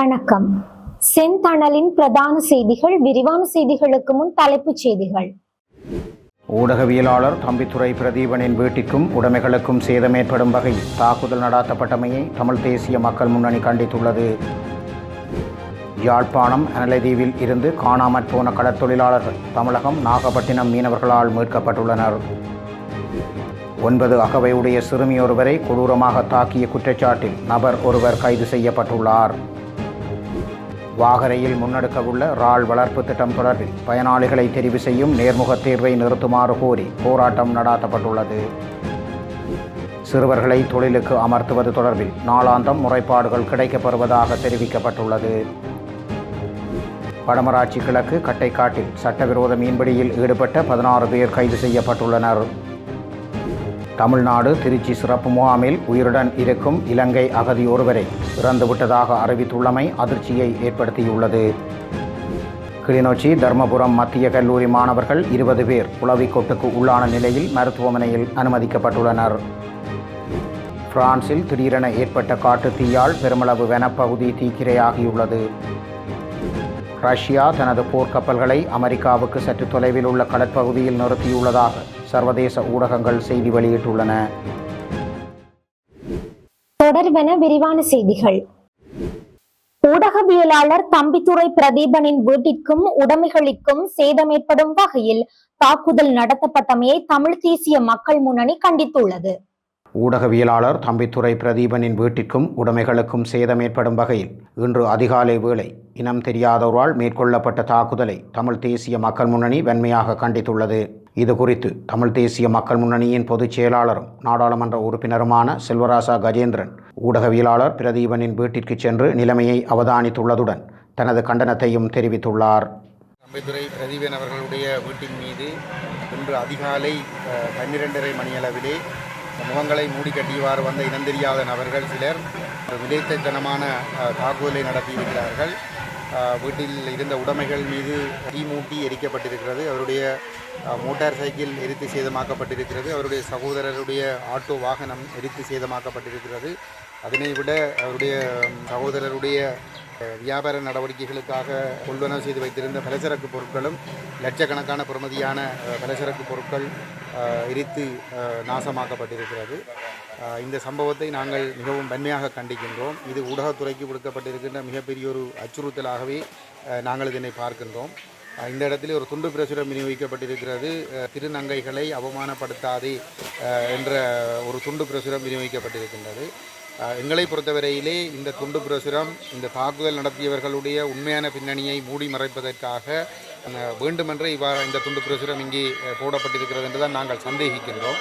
வணக்கம். செந்தணலின் பிரதான செய்திகள் விரிவான செய்திகளுக்கு முன் தலைப்புச் செய்திகள். ஊடகவியலாளர் தம்பித்துறை பிரதீபனின் வீட்டிற்கும் உடைமைகளுக்கும் சேதம் ஏற்படும் வகையில் தாக்குதல் நடாத்தப்பட்டமையை தமிழ் தேசிய மக்கள் முன்னணி கண்டித்துள்ளது. யாழ்ப்பாணம் அனலதீவில் இருந்து காணாமற் போன கடற்தொழிலாளர்கள் தமிழகம் நாகப்பட்டினம் மீனவர்களால் மீட்கப்பட்டுள்ளனர். ஒன்பது அகவையுடைய சிறுமியொருவரை கொடூரமாக தாக்கிய குற்றச்சாட்டில் நபர் ஒருவர் கைது செய்யப்பட்டுள்ளார். வாகரையில் முன்னெடுக்கவுள்ள இறால் வளர்ப்பு திட்டம் தொடர்பில் பயனாளிகளை தெரிவு செய்யும் நேர்முக தேர்வை நிறுத்துமாறு கோரி போராட்டம் நடாத்தப்பட்டுள்ளது. சிறுவர்களை தொழிலுக்கு அமர்த்துவது தொடர்பில் நாளாந்தம் முறைப்பாடுகள் கிடைக்கப்பெறுவதாக தெரிவிக்கப்பட்டுள்ளது. வடமராட்சி கிழக்கு கட்டைக்காட்டில் சட்டவிரோத மீன்பிடியில் ஈடுபட்ட பதினாறு பேர் கைது செய்யப்பட்டுள்ளனர். தமிழ்நாடு திருச்சி சிறப்பு முகாமில் உயிருடன் இருக்கும் இலங்கை அகதி ஒருவரை இறந்துவிட்டதாக அறிவித்துள்ளமை அதிர்ச்சியை ஏற்படுத்தியுள்ளது. கிளிநொச்சி தர்மபுரம் மத்திய கல்லூரி மாணவர்கள் இருபது பேர் உளவிக்கொட்டுக்கு உள்ளான நிலையில் மருத்துவமனையில் அனுமதிக்கப்பட்டுள்ளனர். பிரான்சில் திடீரென ஏற்பட்ட காட்டு தீயால் பெருமளவு வனப்பகுதி தீக்கிரையாகியுள்ளது. ரஷ்யா தனது போர்க்கப்பல்களை அமெரிக்காவுக்கு சற்று தொலைவில் உள்ள கடற்பகுதியில் நிறுத்தியுள்ளதாக சர்வதேச ஊடகங்கள் செய்தி வெளியிட்டுள்ளன. தொடர்வென விரிவான செய்திகள். ஊடகவியலாளர் தம்பித்துறை பிரதீபனின் வீட்டிற்கும் உடைமைகளுக்கும் சேதம் ஏற்படும் வகையில் தாக்குதல் நடத்தப்பட்டமையை தமிழ் தேசிய மக்கள் முன்னணி கண்டித்துள்ளது. ஊடகவியலாளர் தம்பித்துறை பிரதீபனின் வீட்டிற்கும் உடைமைகளுக்கும் சேதம் ஏற்படும் வகையில் இன்று அதிகாலை வேளை இனம் தெரியாதவரால் மேற்கொள்ளப்பட்ட தாக்குதலை தமிழ் தேசிய மக்கள் முன்னணி வன்மையாக கண்டித்துள்ளது. இது குறித்து தமிழ் தேசிய மக்கள் முன்னணியின் பொதுச் செயலாளரும் நாடாளுமன்ற உறுப்பினருமான செல்வராசா கஜேந்திரன் ஊடகவியலாளர் பிரதீபனின் வீட்டிற்கு சென்று நிலைமையை அவதானித்துள்ளதுடன் தனது கண்டனத்தையும் தெரிவித்துள்ளார். தம்பிதுரை பிரதீபன் அவர்களுடைய வீட்டின் மீது இன்று அதிகாலை பன்னிரெண்டரை மணியளவிலே முகங்களை மூடி கட்டியவாறு வந்த இனந்தெரியாத நபர்கள் சிலர் விதைத்தனமான தாக்குதலை நடத்தியிருக்கிறார்கள். வீட்டில் இருந்த உடைமைகள் மீது தீமூட்டி எரிக்கப்பட்டிருக்கிறது. அவருடைய மோட்டார் சைக்கிள் எரித்து சேதமாக்கப்பட்டிருக்கிறது. அவருடைய சகோதரருடைய ஆட்டோ வாகனம் எரித்து சேதமாக்கப்பட்டிருக்கிறது. அதனை விட அவருடைய சகோதரருடைய வியாபார நடவடிக்கைகளுக்காக கொள்வனவு செய்து வைத்திருந்த பலசரக்கு பொருட்களும் லட்சக்கணக்கான பிரமதியான பலசரக்கு பொருட்கள் எரித்து நாசமாக்கப்பட்டிருக்கிறது. இந்த சம்பவத்தை நாங்கள் மிகவும் வன்மையாக கண்டிக்கின்றோம். இது ஊடகத்துறைக்கு விடுக்கப்பட்டிருக்கின்ற மிகப்பெரிய ஒரு அச்சுறுத்தலாகவே நாங்கள் இதனை பார்க்கின்றோம். இந்த இடத்தில் ஒரு துண்டு பிரசுரம் விநியோகிக்கப்பட்டிருக்கிறது திருநங்கைகளை அவமானப்படுத்தாதே என்ற ஒரு துண்டு பிரசுரம் விநியோகிக்கப்பட்டிருக்கின்றது எங்களை பொறுத்தவரையிலே இந்த துண்டு பிரசுரம் இந்த தாக்குதல் நடத்தியவர்களுடைய உண்மையான பின்னணியை மூடி மறைப்பதற்காக வேண்டுமென்று வேண்டுமென்றே இவ்வாறு இந்த துண்டு பிரசுரம் இங்கே போடப்பட்டிருக்கிறது என்று தான் நாங்கள் சந்தேகிக்கின்றோம்.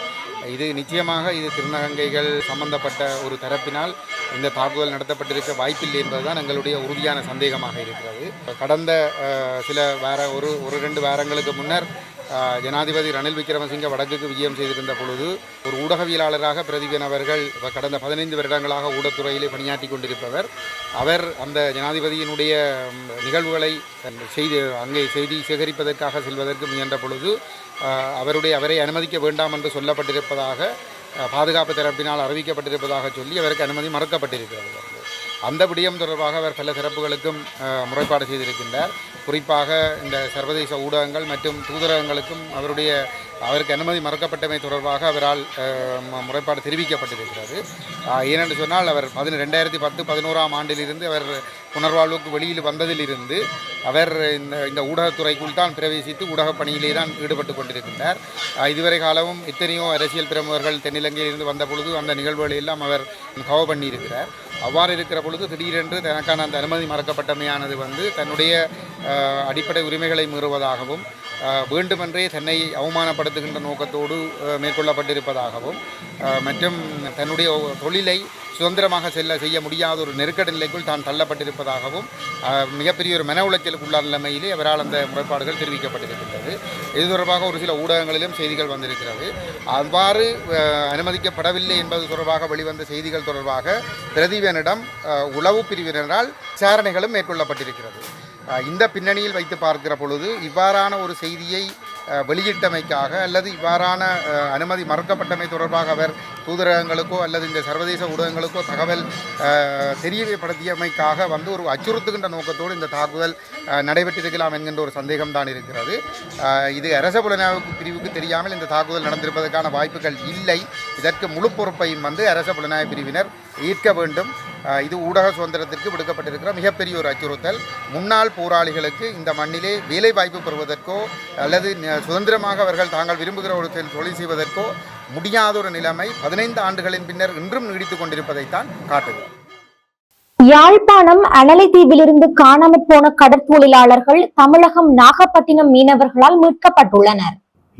இது நிச்சயமாக இது திருநகங்கைகள் சம்பந்தப்பட்ட ஒரு தரப்பினால் இந்த தாக்குதல் நடத்தப்பட்டிருக்க வாய்ப்பில்லை என்பதுதான் எங்களுடைய உறுதியான சந்தேகமாக இருக்கிறது. கடந்த சில வார ஒரு ஒரு ரெண்டு வாரங்களுக்கு முன்னர் ஜனாதிபதி ரணில் விக்ரமசிங்க வடக்குக்கு விஜயம் செய்திருந்த பொழுது ஒரு ஊடகவியலாளராக பிரதீபன் அவர்கள் கடந்த பதினைந்து வருடங்களாக ஊடகத்துறையிலே பணியாற்றி கொண்டிருப்பவர். அவர் அந்த ஜனாதிபதியினுடைய நிகழ்வுகளை செய்தி அங்கே செய்தி சேகரிப்பதற்காக செல்வதற்கு முயன்ற பொழுது அவருடைய அவரை அனுமதிக்க வேண்டாம் என்று சொல்லப்பட்டிருப்பதாக பாதுகாப்பு தரப்பினால் அறிவிக்கப்பட்டிருப்பதாக சொல்லி அவருக்கு அனுமதி மறுக்கப்பட்டிருக்கிறது. அந்த விடயம் தொடர்பாக அவர் பல சிறப்புகளுக்கும் முறைப்பாடு செய்திருக்கின்றார். குறிப்பாக இந்த சர்வதேச ஊடகங்கள் மற்றும் தூதரகங்களுக்கும் அவருடைய அவருக்கு அனுமதி மறுக்கப்பட்டமை தொடர்பாக அவரால் முறைப்பாடு தெரிவிக்கப்பட்டிருக்கிறது. ஏனென்று சொன்னால் அவர் பதின ரெண்டாயிரத்தி பத்து பதினோராம் ஆண்டிலிருந்து அவர் புனர்வாழ்வுக்கு வெளியில் வந்ததிலிருந்து அவர் இந்த இந்த ஊடகத்துறைக்குள் தான் பிரவேசித்து ஊடகப் பணியிலே தான் ஈடுபட்டு கொண்டிருக்கின்றார். இதுவரை காலமும் எத்தனையோ அரசியல் பிரமுகர்கள் தென்னிலங்கையிலிருந்து வந்த பொழுது அந்த நிகழ்வுகளை எல்லாம் அவர் கவர் பண்ணியிருக்கிறார். அவ்வாறு இருக்கிற பொழுது திடீரென்று தனக்கான அந்த அனுமதி மறக்கப்பட்டமையானது வந்து தன்னுடைய அடிப்படை உரிமைகளை மீறுவதாகவும் வேண்டுமென்றே தன்னை அவமானப்படுத்துகின்ற நோக்கத்தோடு மேற்கொள்ளப்பட்டிருப்பதாகவும் மற்றும் தன்னுடைய தொழிலை சுதந்திரமாக செல்ல செய்ய முடியாத ஒரு நெருக்கடி நிலைக்குள் தான் தள்ளப்பட்டிருப்பதாகவும் மிகப்பெரிய ஒரு மன உளைச்சலுக்கு உள்ள நிலைமையிலே அவரால் அந்த முறைப்பாடுகள் தெரிவிக்கப்பட்டிருக்கின்றது. இது தொடர்பாக ஒரு சில ஊடகங்களிலும் செய்திகள் வந்திருக்கிறது. அவ்வாறு அனுமதிக்கப்படவில்லை என்பது தொடர்பாக வெளிவந்த செய்திகள் தொடர்பாக பிரதீபனிடம் உளவு பிரிவினரால் விசாரணைகளும் மேற்கொள்ளப்பட்டிருக்கிறது. இந்த பின்னணியில் வைத்து பார்க்கிற பொழுது இவ்வாறான ஒரு செய்தியை வெளியிட்டமைக்காக அல்லது இவ்வாறான அனுமதி மறுக்கப்பட்டமை தொடர்பாக அவர் தூதரகங்களுக்கோ அல்லது இந்த சர்வதேச ஊடகங்களுக்கோ தகவல் தெரியப்படுத்தியமைக்காக வந்து ஒரு அச்சுறுத்துகின்ற நோக்கத்தோடு இந்த தாக்குதல் நடைபெற்றிருக்கலாம் என்கின்ற ஒரு சந்தேகம்தான் இருக்கிறது. இது அரச புலனாய்வு பிரிவுக்கு தெரியாமல் இந்த தாக்குதல் நடந்திருப்பதற்கான வாய்ப்புகள் இல்லை. இதற்கு முழு பொறுப்பையும் வந்து அரச புலனாய்வு பிரிவினர் ஈர்க்க வேண்டும். இது ஊடக சுதந்திரத்திற்கு விடுக்கப்பட்டிருக்கிற மிகப்பெரிய ஒரு அச்சுறுத்தல். முன்னாள் போராளிகளுக்கு இந்த மண்ணிலே வேலை வாய்ப்பு பெறுவதற்கோ அல்லது சுதந்திரமாக அவர்கள் தாங்கள் விரும்புகிற ஒரு தொழில் செய்வதற்கோ முடியாத ஒரு நிலைமை பதினைந்து ஆண்டுகளின் பின்னர் இன்றும் நீடித்துக் கொண்டிருப்பதைத்தான் காட்டுகிறது யாழ்ப்பாணம் அனலைதீவிலிருந்து காணாமற் போன கடற்தொழிலாளர்கள் தமிழகம் நாகப்பட்டினம் மீனவர்களால் மீட்கப்பட்டுள்ளனர்.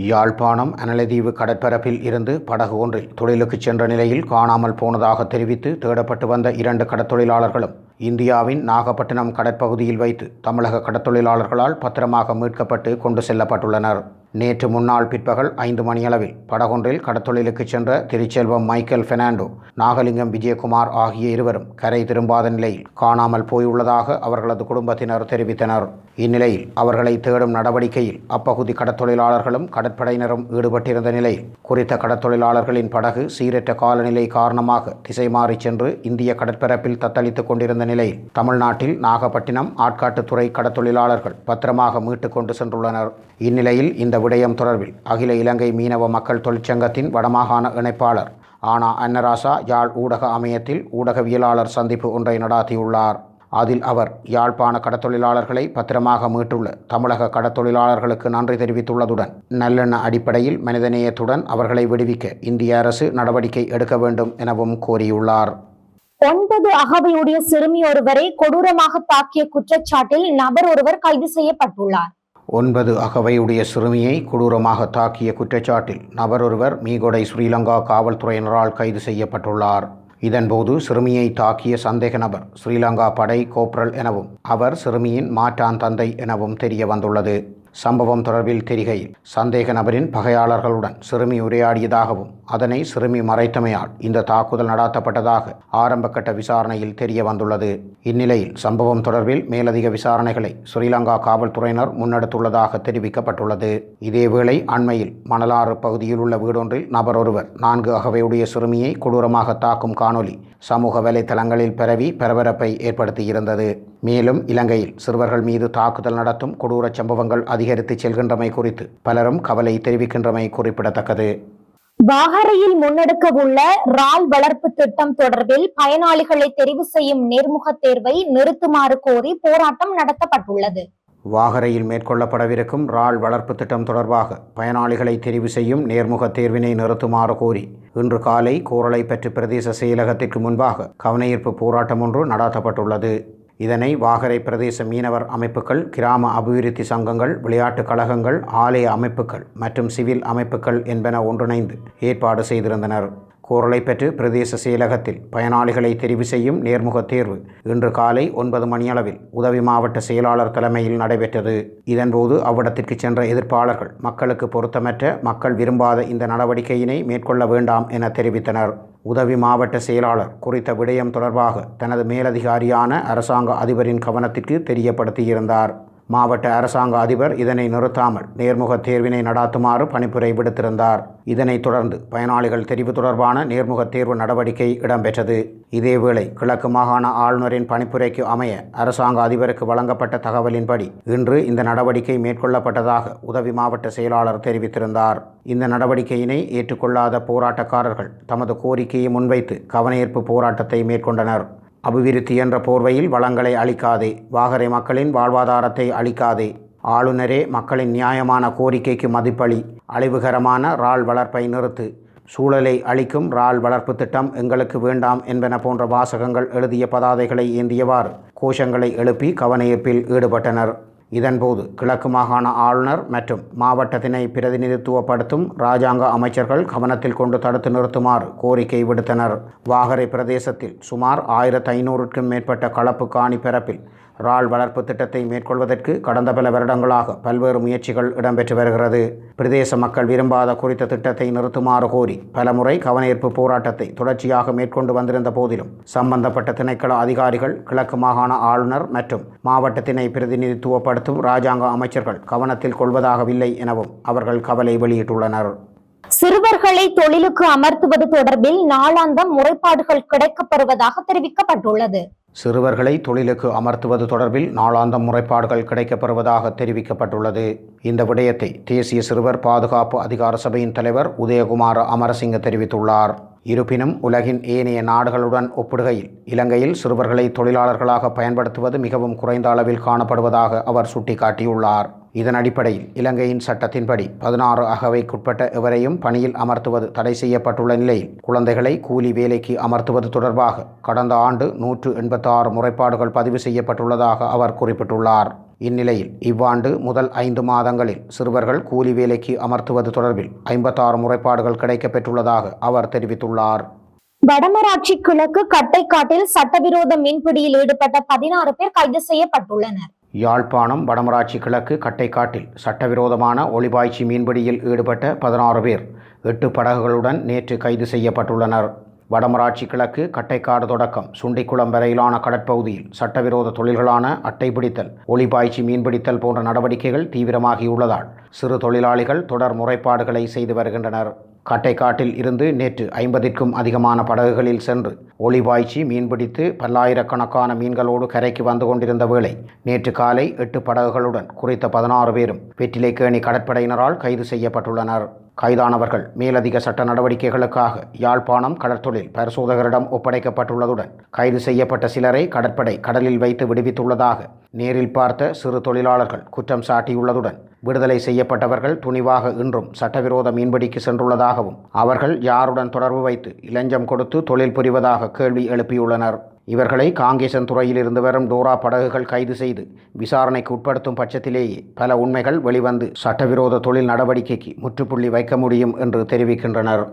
யாழ்ப்பாணம் அனலதீவு கடற்பரப்பில் இருந்து படகு ஒன்றில் தொழிலுக்கு சென்ற நிலையில் காணாமல் போனதாக தெரிவித்து தேடப்பட்டு வந்த இரண்டு கடற்தொழிலாளர்களும் இந்தியாவின் நாகப்பட்டினம் கடற்பகுதியில் வைத்து தமிழக கடற்தொழிலாளர்களால் பத்திரமாக மீட்கப்பட்டு கொண்டு செல்லப்பட்டுள்ளனர். நேற்று முன்னாள் பிற்பகல் ஐந்து மணியளவில் படகொன்றில் கடத்தொழிலுக்கு சென்ற திருச்செல்வம் மைக்கேல் பெர்னாண்டோ நாகலிங்கம் விஜயகுமார் ஆகிய இருவரும் கரை திரும்பாத நிலையில் காணாமல் போயுள்ளதாக அவர்களது குடும்பத்தினர் தெரிவித்தனர். இந்நிலையில் அவர்களை தேடும் நடவடிக்கையில் அப்பகுதி கடத்தொழிலாளர்களும் கடற்படையினரும் ஈடுபட்டிருந்த நிலையில் குறித்த கடற்தொழிலாளர்களின் படகு சீரற்ற காலநிலை காரணமாக திசை மாறி சென்று இந்திய கடற்பரப்பில் தத்தளித்துக் கொண்டிருந்த நிலையில் தமிழ்நாட்டில் நாகப்பட்டினம் ஆட்காட்டுத்துறை கடத்தொழிலாளர்கள் பத்திரமாக மீட்டுக் கொண்டு சென்றுள்ளனர். இந்நிலையில் இந்த விடயம் தொடர்பில் அகில இலங்கை மீனவ மக்கள் தொழிற்சங்கத்தின் வடமாகாண இணைப்பாளர் ஆனா அன்னராசா யாழ் ஊடக அமையத்தில் ஊடகவியலாளர் சந்திப்பு ஒன்றை நடாத்தியுள்ளார். அதில் அவர் யாழ்ப்பாண கடத்தொழிலாளர்களை பத்திரமாக மீட்டுள்ள தமிழக கடத்தொழிலாளர்களுக்கு நன்றி தெரிவித்துள்ளதுடன் நல்லெண்ண அடிப்படையில் மனிதநேயத்துடன் அவர்களை விடுவிக்க இந்திய அரசு நடவடிக்கை எடுக்க வேண்டும் எனவும் கோரியுள்ளார். ஒன்பது அகவையுடைய சிறுமி ஒருவரை கொடூரமாக தாக்கிய குற்றச்சாட்டில் நபர் ஒருவர் கைது செய்யப்பட்டுள்ளார். ஒன்பது அகவையுடைய சிறுமியை கொடூரமாக தாக்கிய குற்றச்சாட்டில் நபரொருவர் மீகொடை ஸ்ரீலங்கா காவல்துறையினரால் கைது செய்யப்பட்டுள்ளார். இதன்போது சிறுமியை தாக்கிய சந்தேக நபர் ஸ்ரீலங்கா படை கோப்ரல் எனவும் அவர் சிறுமியின் மாற்றான் தந்தை எனவும் தெரிய வந்துள்ளது. சம்பவம் தொடர்பில் தெரிகையில் சந்தேக நபரின் பகையாளர்களுடன் சிறுமி உரையாடியதாகவும் அதனை சிறுமி மறைத்தமையால் இந்த தாக்குதல் நடாத்தப்பட்டதாக ஆரம்பக்கட்ட விசாரணையில் தெரிய வந்துள்ளது. இந்நிலையில் சம்பவம் தொடர்பில் மேலதிக விசாரணைகளை ஸ்ரீலங்கா காவல்துறையினர் முன்னெடுத்துள்ளதாக தெரிவிக்கப்பட்டுள்ளது. இதேவேளை அண்மையில் மணலாறு பகுதியில் உள்ள வீடொன்றில் நபர் ஒருவர் நான்கு அகவையுடைய சிறுமியை கொடூரமாக தாக்கும் காணொலி சமூக வலைதளங்களில் பரவி பரபரப்பை ஏற்படுத்தியிருந்தது. மேலும் இலங்கையில் சிறுவர்கள் மீது தாக்குதல் நடத்தும் கொடூரச் சம்பவங்கள் அதிகரித்து செல்கின்றமை குறித்து பலரும் கவலை தெரிவிக்கின்றமை குறிப்பிடத்தக்கது. வாகரையில் முன்னெடுக்கவுள்ள இறால் வளர்ப்பு திட்டம் தொடர்பில் பயனாளிகளை தெரிவு செய்யும் நேர்முக தேர்வை நிறுத்துமாறு கோரி போராட்டம் நடத்தப்பட்டுள்ளது. வாகரையில் மேற்கொள்ளப்படவிருக்கும் ரால் வளர்ப்பு திட்டம் தொடர்பாக பயனாளிகளை தெரிவு செய்யும் நேர்முக தேர்வினை நிறுத்துமாறு கோரி இன்று காலை கூரளைப்பற்று பிரதேச செயலகத்திற்கு முன்பாக கவனஈர்ப்பு போராட்டம் ஒன்று நடாத்தப்பட்டுள்ளது. இதனை வாகரை பிரதேச மீனவர் அமைப்புகள் கிராம அபிவிருத்தி சங்கங்கள் விளையாட்டுக் கழகங்கள் ஆலய அமைப்புகள் மற்றும் சிவில் அமைப்புகள் என்பன ஒன்றிணைந்து ஏற்பாடு செய்திருந்தனர். கூரளைப்பற்று பிரதேச செயலகத்தில் பயனாளிகளை தெரிவு செய்யும் நேர்முக தேர்வு இன்று காலை ஒன்பது மணியளவில் உதவி மாவட்ட செயலாளர் தலைமையில் நடைபெற்றது. இதன்போது அவ்விடத்திற்கு சென்ற எதிர்ப்பாளர்கள் மக்களுக்கு பொருத்தமற்ற மக்கள் விரும்பாத இந்த நடவடிக்கையினை மேற்கொள்ள வேண்டாம் என தெரிவித்தனர். உதவி மாவட்ட செயலாளர் குறித்த விடயம் தொடர்பாக தனது மேலதிகாரியான அரசாங்க அதிபரின் கவனத்திற்கு தெரியப்படுத்தியிருந்தார். மாவட்ட அரசாங்க அதிபர் இதனை நிறுத்தாமல் நேர்முக தேர்வினை நடாத்துமாறு பணிப்புரை விடுத்திருந்தார். இதனைத் தொடர்ந்து பயனாளிகள் தெரிவு தொடர்பான நேர்முக தேர்வு நடவடிக்கை இடம்பெற்றது. இதேவேளை கிழக்கு மாகாண ஆளுநரின் பணிப்புரைக்கு அமைய அரசாங்க அதிபருக்கு வழங்கப்பட்ட தகவலின்படி இன்று இந்த நடவடிக்கை மேற்கொள்ளப்பட்டதாக உதவி மாவட்ட செயலாளர் தெரிவித்திருந்தார். இந்த நடவடிக்கையினை ஏற்றுக்கொள்ளாத போராட்டக்காரர்கள் தமது கோரிக்கையை முன்வைத்து கவனஈர்ப்பு போராட்டத்தை மேற்கொண்டனர். அபிவிருத்தி என்ற போர்வையில் வளங்களை அளிக்காதே. வாகரை மக்களின் வாழ்வாதாரத்தை அளிக்காதே. ஆளுநரே மக்களின் நியாயமான கோரிக்கைக்கு மதிப்பளி. அழிவுகரமான இறால் வளர்ப்பை நிறுத்து. சூழலை அளிக்கும் இறால் வளர்ப்பு திட்டம் எங்களுக்கு வேண்டாம் என்பன போன்ற வாசகங்கள் எழுதிய பதாதைகளை ஏந்தியவாறு கோஷங்களை எழுப்பி கவனஈர்ப்பில் ஈடுபட்டனர். இதன்போது கிழக்கு மாகாண ஆளுநர் மற்றும் மாவட்டத்தினை பிரதிநிதித்துவப்படுத்தும் இராஜாங்க அமைச்சர்கள் கவனத்தில் கொண்டு தடுத்து நிறுத்துமாறு கோரிக்கை விடுத்தனர். வாகரை பிரதேசத்தில் சுமார் ஆயிரத்து ஐநூறுக்கும் மேற்பட்ட களப்பு காணி பரப்பில் இறால் வளர்ப்பு திட்டத்தை மேற்கொள்வதற்கு கடந்த பல வருடங்களாக பல்வேறு முயற்சிகள் இடம்பெற்று வருகிறது. பிரதேச மக்கள் விரும்பாத குறித்த திட்டத்தை நிறுத்துமாறு கோரி பலமுறை கவனஈர்ப்பு போராட்டத்தை தொடர்ச்சியாக மேற்கொண்டு வந்திருந்த போதிலும் சம்பந்தப்பட்ட திணைக்கள அதிகாரிகள் கிழக்கு மாகாண ஆளுநர் மற்றும் மாவட்டத்தினை பிரதிநிதித்துவப்படுத்தும் இராஜாங்க அமைச்சர்கள் கவனத்தில் கொள்வதாகவில்லை எனவும் அவர்கள் கவலை வெளியிட்டுள்ளனர். சிறுவர்களை தொழிலுக்கு அமர்த்துவது தொடர்பில் நாளாந்தம் முறைப்பாடுகள் கிடைக்கப்பெறுவதாக தெரிவிக்கப்பட்டுள்ளது. சிறுவர்களை தொழிலுக்கு அமர்த்துவது தொடர்பில் நாளாந்த முறைப்பாடுகள் கிடைக்கப்பெறுவதாக தெரிவிக்கப்பட்டுள்ளது. இந்த விடயத்தை தேசிய சிறுவர் பாதுகாப்பு அதிகார சபையின் தலைவர் உதயகுமார அமரசிங்க தெரிவித்துள்ளார். இருப்பினும் உலகின் ஏனைய நாடுகளுடன் ஒப்பிடுகையில் இலங்கையில் சிறுவர்களை தொழிலாளர்களாக பயன்படுத்துவது மிகவும் குறைந்த அளவில் காணப்படுவதாக அவர் சுட்டிக்காட்டியுள்ளார். இதன் அடிப்படையில் இலங்கையின் சட்டத்தின்படி பதினாறு அகவைக்குட்பட்ட எவரையும் பணியில் அமர்த்துவது தடை செய்யப்பட்டுள்ள நிலையில் குழந்தைகளை கூலி வேலைக்கு அமர்த்துவது தொடர்பாக கடந்த ஆண்டு நூற்று எண்பத்தாறு முறைப்பாடுகள் பதிவு செய்யப்பட்டுள்ளதாக அவர் குறிப்பிட்டுள்ளார். இந்நிலையில் இவ்வாண்டு முதல் ஐந்து மாதங்களில் சிறுவர்கள் கூலி வேலைக்கு அமர்த்துவது தொடர்பில் ஐம்பத்தாறு முறைப்பாடுகள் கிடைக்கப்பெற்றுள்ளதாக அவர் தெரிவித்துள்ளார். வடமராட்சி கிழக்கு கட்டைக்காட்டில் சட்டவிரோத மீன்பிடியில் ஈடுபட்ட பதினாறு பேர் கைது செய்யப்பட்டுள்ளனர். யாழ்ப்பாணம் வடமராட்சி கிழக்கு கட்டைக்காட்டில் சட்டவிரோதமான ஒளிபாய்ச்சி மீன்பிடியில் ஈடுபட்ட பதினாறு பேர் எட்டு படகுகளுடன் நேற்று கைது செய்யப்பட்டுள்ளனர். வடமராட்சி கிழக்கு கட்டைக்காடு தொடக்கம் சுண்டிக்குளம் வரையிலான கடற்பகுதியில் சட்டவிரோத தொழில்களான அட்டை பிடித்தல் ஒளிபாய்ச்சி மீன்பிடித்தல் போன்ற நடவடிக்கைகள் தீவிரமாகியுள்ளதால் சிறு தொழிலாளிகள் தொடர் முறைப்பாடுகளை செய்து வருகின்றனர். கட்டைக்காட்டில் இருந்து நேற்று ஐம்பதிற்கும் அதிகமான படகுகளில் சென்று ஒளிபாய்ச்சி மீன்பிடித்து பல்லாயிரக்கணக்கான மீன்களோடு கரைக்கு வந்து கொண்டிருந்த வேளை நேற்று காலை எட்டு படகுகளுடன் குறித்த பதினாறு பேரும் வெற்றிலைக்கேணி கடற்படையினரால் கைது செய்யப்பட்டுள்ளனர். கைதானவர்கள் மேலதிக சட்ட நடவடிக்கைகளுக்காக யாழ்ப்பாணம் கடற்தொழில் பரிசோதகரிடம் ஒப்படைக்கப்பட்டுள்ளதுடன் கைது செய்யப்பட்ட சிலரை கடற்படை கடலில் வைத்து விடுவித்துள்ளதாக நேரில் பார்த்த சிறு தொழிலாளர்கள் குற்றம் சாட்டியுள்ளதுடன் விடுதலை செய்யப்பட்டவர்கள் துணிவாக இன்றும் சட்டவிரோத மீன்பிடிக்கு சென்றுள்ளதாகவும் அவர்கள் யாருடன் தொடர்பு வைத்து இலஞ்சம் கொடுத்து தொழில் புரிவதாக கேள்வி எழுப்பியுள்ளனர். இவர்களை காங்கேசன் துறையிலிருந்து வரும் டோரா படகுகள் கைது செய்து விசாரணைக்கு உட்படுத்தும் பட்சத்திலேயே பல உண்மைகள் வெளிவந்து சட்டவிரோத தொழில் நடவடிக்கைக்கு முற்றுப்புள்ளி வைக்க முடியும் என்று தெரிவிக்கின்றனர்.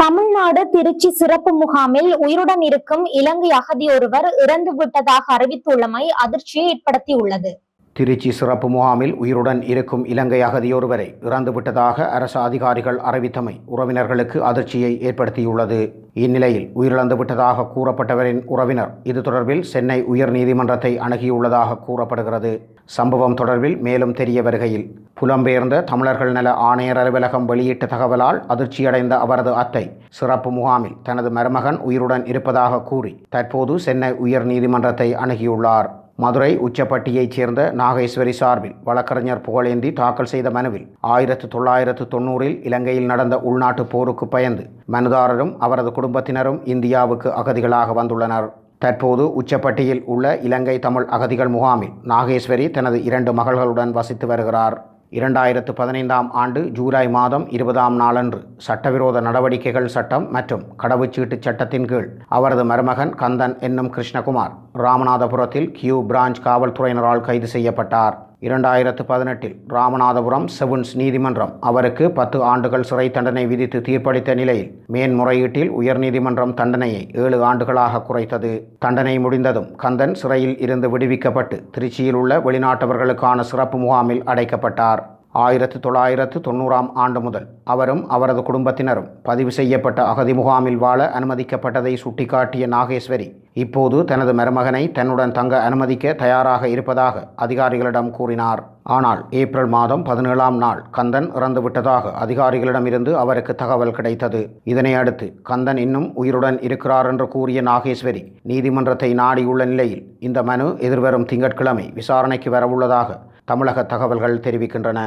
தமிழ்நாடு திருச்சி சிறப்பு முகாமில் உயிருடன் இருக்கும் இலங்கை அகதி ஒருவர் இறந்து விட்டதாக அறிவித்துள்ளமை அதிர்ச்சியை ஏற்படுத்தியுள்ளது. திருச்சி சிறப்பு முகாமில் உயிருடன் இருக்கும் இலங்கை அகதியொருவரை இறந்துவிட்டதாக அரசு அதிகாரிகள் அறிவித்தமை உறவினர்களுக்கு அதிர்ச்சியை ஏற்படுத்தியுள்ளது. இந்நிலையில் உயிரிழந்துவிட்டதாக கூறப்பட்டவரின் உறவினர் இது தொடர்பில் சென்னை உயர்நீதிமன்றத்தை அணுகியுள்ளதாக கூறப்படுகிறது. சம்பவம் தொடர்பில் மேலும் தெரிய வருகையில் புலம்பெயர்ந்த தமிழர்கள் நல ஆணையர் அலுவலகம் வெளியிட்ட தகவலால் அதிர்ச்சியடைந்த அவரது அத்தை சிறப்பு முகாமில் தனது மருமகன் உயிருடன் இருப்பதாக கூறி தற்போது சென்னை உயர்நீதிமன்றத்தை அணுகியுள்ளார். மதுரை உச்சப்பட்டியைச் சேர்ந்த நாகேஸ்வரி சார்பில் வழக்கறிஞர் புகழேந்தி தாக்கல் செய்த மனுவில் ஆயிரத்து தொள்ளாயிரத்து தொண்ணூறில் இலங்கையில் நடந்த உள்நாட்டு போருக்கு பயந்து மனுதாரரும் அவரது குடும்பத்தினரும் இந்தியாவுக்கு அகதிகளாக வந்துள்ளனர். தற்போது உச்சப்பட்டியில் உள்ள இலங்கை தமிழ் அகதிகள் முகாமில் நாகேஸ்வரி தனது இரண்டு மகள்களுடன் வசித்து வருகிறார். இரண்டாயிரத்து பதினைந்தாம் ஆண்டு ஜூலை மாதம் இருபதாம் நாளன்று சட்டவிரோத நடவடிக்கைகள் சட்டம் மற்றும் கடவுச்சீட்டு சட்டத்தின் கீழ் அவரது மருமகன் கந்தன் என்னும் கிருஷ்ணகுமார் ராமநாதபுரத்தில் கியூ பிரான்ச் காவல்துறையினரால் கைது செய்யப்பட்டார். இரண்டாயிரத்து பதினெட்டில் ராமநாதபுரம் செவன்ஸ் நீதிமன்றம் அவருக்கு பத்து ஆண்டுகள் சிறை தண்டனை விதித்து தீர்ப்பளித்த நிலையில் மேன்முறையீட்டில் உயர்நீதிமன்றம் தண்டனையை ஏழு ஆண்டுகளாக குறைத்தது. தண்டனை முடிந்ததும் கந்தன் சிறையில் இருந்து விடுவிக்கப்பட்டு திருச்சியில் உள்ள வெளிநாட்டவர்களுக்கான சிறப்பு முகாமில் அடைக்கப்பட்டார். ஆயிரத்து தொள்ளாயிரத்து தொண்ணூறாம் ஆண்டு முதல் அவரும் அவரது குடும்பத்தினரும் பதிவு செய்யப்பட்ட அகதி முகாமில் வாழ அனுமதிக்கப்பட்டதை சுட்டிக்காட்டிய நாகேஸ்வரி இப்போது தனது மருமகனை தன்னுடன் தங்க அனுமதிக்க தயாராக இருப்பதாக அதிகாரிகளிடம் கூறினார். ஆனால் ஏப்ரல் மாதம் பதினேழாம் நாள் கந்தன் இறந்துவிட்டதாக அதிகாரிகளிடமிருந்து அவருக்கு தகவல் கிடைத்தது. இதனை அடுத்து கந்தன் இன்னும் உயிருடன் இருக்கிறார் என்று கூறிய நாகேஸ்வரி நீதிமன்றத்தை நாடியுள்ள நிலையில் இந்த மனு எதிர்வரும் திங்கட்கிழமை விசாரணைக்கு வரவுள்ளதாக தமிழக தகவல்கள் தெரிவிக்கின்றன.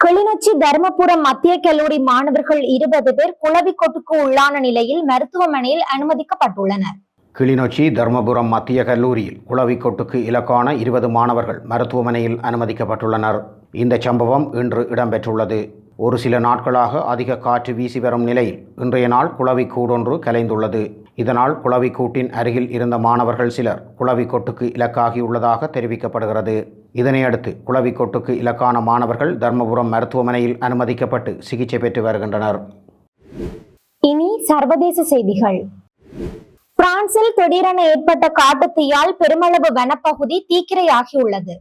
கிளிநொச்சி தர்மபுரம் மத்திய கல்லூரி மாணவர்கள் இருபது பேர் குளவிக்கொட்டுக்கு உள்ளான நிலையில் மருத்துவமனையில் அனுமதிக்கப்பட்டுள்ளனர். கிளிநொச்சி தர்மபுரம் மத்திய கல்லூரியில் குளவிக்கொட்டுக்கு இலக்கான இருபது மாணவர்கள் மருத்துவமனையில் அனுமதிக்கப்பட்டுள்ளனர். இந்த சம்பவம் இன்று இடம்பெற்றுள்ளது. ஒரு சில நாட்களாக அதிக காற்று வீசி வரும் நிலையில் இன்றைய நாள் குளவிக்கூடொன்று கலைந்துள்ளது. இதனால் குளவிக்கூட்டின் அருகில் இருந்த மாணவர்கள் சிலர் குளவிக்கொட்டுக்கு இலக்காகியுள்ளதாக தெரிவிக்கப்படுகிறது. இதனையடுத்து குளவிக்கொட்டுக்கு இலக்கான மாணவர்கள் தர்மபுரம் மருத்துவமனையில் அனுமதிக்கப்பட்டு சிகிச்சை பெற்று வருகின்றனர். இனி சர்வதேச செய்திகள். பிரான்சில் திடீரென ஏற்பட்ட காட்டுத்தீயால் பெருமளவு வனப்பகுதி தீக்கிரையாகியுள்ளது.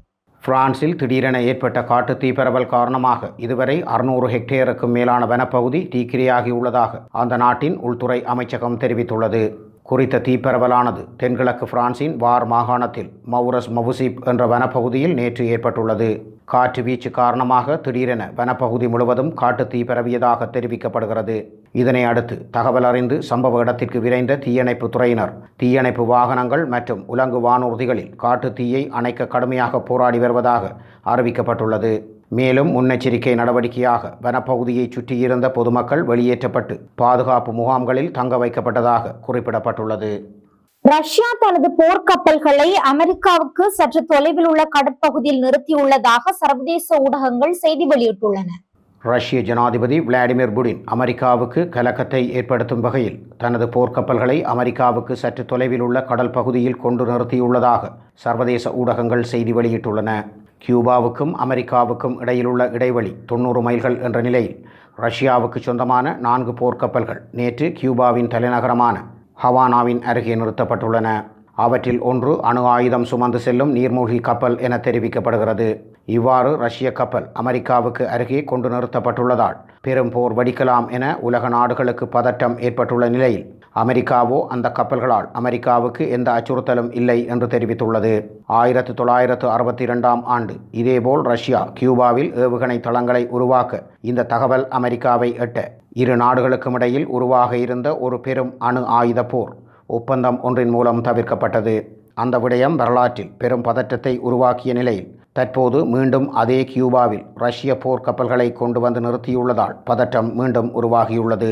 பிரான்சில் திடீரென ஏற்பட்ட காட்டு தீ காரணமாக இதுவரை அறுநூறு ஹெக்டேருக்கும் மேலான வனப்பகுதி தீக்கிரையாகியுள்ளதாக அந்த நாட்டின் உள்துறை அமைச்சகம் தெரிவித்துள்ளது. குறித்த தீப்பரவலானது தென்கிழக்கு பிரான்சின் வார் மாகாணத்தில் மவுரஸ் மவுசிப் என்ற வனப்பகுதியில் நேற்று ஏற்பட்டுள்ளது. காற்று வீச்சு காரணமாக திடீரென வனப்பகுதி முழுவதும் காட்டு தீ பரவியதாக தெரிவிக்கப்படுகிறது. இதனை அடுத்து தகவல் அறிந்து சம்பவ இடத்திற்கு விரைந்த தீயணைப்பு துறையினர் தீயணைப்பு வாகனங்கள் மற்றும் உலங்கு வானூர்திகளில் காட்டு தீயை அணைக்க கடுமையாக போராடி வருவதாக அறிவிக்கப்பட்டுள்ளது. மேலும் முன்னெச்சரிக்கை நடவடிக்கையாக வனப்பகுதியை சுற்றியிருந்த பொதுமக்கள் வெளியேற்றப்பட்டு பாதுகாப்பு முகாம்களில் தங்க வைக்கப்பட்டதாக குறிப்பிடப்பட்டுள்ளது. ரஷ்யா தனது போர்க்கப்பல்களை அமெரிக்காவுக்கு சற்று தொலைவில் உள்ள கடற்பகுதியில் நிறுத்தியுள்ளதாக சர்வதேச ஊடகங்கள் செய்தி வெளியிட்டுள்ளன. ரஷ்ய ஜனாதிபதி விளாடிமிர் புடின் அமெரிக்காவுக்கு கலக்கத்தை ஏற்படுத்தும் வகையில் தனது போர்க்கப்பல்களை அமெரிக்காவுக்கு சற்று தொலைவில் உள்ள கடல் பகுதியில் கொண்டு நிறுத்தியுள்ளதாக சர்வதேச ஊடகங்கள் செய்தி வெளியிட்டுள்ளன. கியூபாவுக்கும் அமெரிக்காவுக்கும் இடையிலுள்ள இடைவெளி தொண்ணூறு மைல்கள் என்ற நிலையில் ரஷ்யாவுக்கு சொந்தமான நான்கு போர்க்கப்பல்கள் நேற்று கியூபாவின் தலைநகரமான ஹவானாவின் அருகே நிறுத்தப்பட்டுள்ளன. அவற்றில் ஒன்று அணு ஆயுதம் சுமந்து செல்லும் நீர்மூழ்கி கப்பல் என தெரிவிக்கப்படுகிறது. இவ்வாறு ரஷ்ய கப்பல் அமெரிக்காவுக்கு அருகே கொண்டு நிறுத்தப்பட்டுள்ளதால் பெரும் போர் வெடிக்கலாம் என உலக நாடுகளுக்கு பதட்டம் ஏற்பட்டுள்ள நிலையில் அமெரிக்காவோ அந்த கப்பல்களால் அமெரிக்காவுக்கு எந்த அச்சுறுத்தலும் இல்லை என்று தெரிவித்துள்ளது. ஆயிரத்து தொள்ளாயிரத்து அறுபத்தி இரண்டாம் ஆண்டு இதேபோல் ரஷ்யா கியூபாவில் ஏவுகணை தளங்களை உருவாக்க இந்த தகவல் அமெரிக்காவை எட்ட இரு நாடுகளுக்கும் இடையில் உருவாக இருந்த ஒரு பெரும் அணு ஆயுத போர் ஒப்பந்தம் ஒன்றின் மூலம் தவிர்க்கப்பட்டது. அந்த விடயம் வரலாற்றில் பெரும் பதற்றத்தை உருவாக்கிய நிலையில் தற்போது மீண்டும் அதே கியூபாவில் ரஷ்ய போர்க்கப்பல்களை கொண்டு வந்து நிறுத்தியுள்ளதால் பதற்றம் மீண்டும் உருவாகியுள்ளது.